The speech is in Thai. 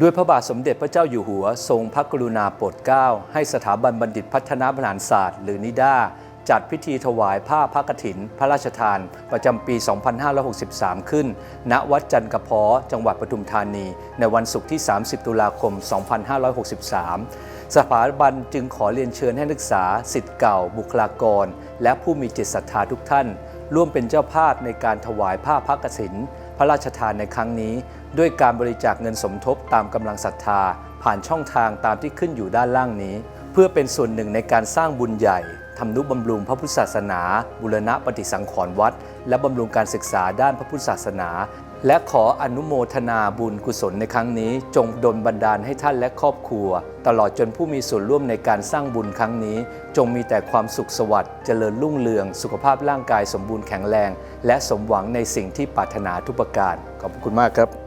ด้วยพระบาทสมเด็จพระเจ้าอยู่หัว ทรงพระกรุณาโปรดเกล้าให้สถาบันบัณฑิตพัฒนาบรรหารศาสตร์ หรือนิด้าจัดพิธีถวายผ้าพระกฐิน พระราชทาน ประจำปี 2563 ขึ้น ณ วัดจันกระเพาะจังหวัดปทุมธานี ในวันศุกร์ที่ 30 ตุลาคม 2563 สถาบันจึงขอเรียนเชิญให้นักศึกษาสิทธิ์เก่า บุคลากร และผู้มีจิตศรัทธาทุกท่าน ร่วมเป็นเจ้าภาพในการถวายผ้าพระกฐิน พระราชทานในครั้งนี้ ด้วยการบริจาคเงินสมทบตามกำลังศรัทธา ผ่านช่องทางตามที่ขึ้นอยู่ด้านล่างนี้ เพื่อเป็นส่วนหนึ่งในการสร้างบุญใหญ่ทำนุบำรุงพระพุทธศาสนา บุรณะปฏิสังขรณ์วัด และบำรุงการศึกษาด้านพระพุทธศาสนา และขออนุโมทนาบุญกุศลในครั้งนี้ จงดลบันดาลให้ท่านและครอบครัว ตลอดจนผู้มีส่วนร่วมในการสร้างบุญครั้งนี้ จงมีแต่ความสุขสวัสดิ์เจริญรุ่งเรือง สุขภาพร่างกายสมบูรณ์แข็งแรง และสมหวังในสิ่งที่ปรารถนาทุกประการ ขอบคุณมากครับ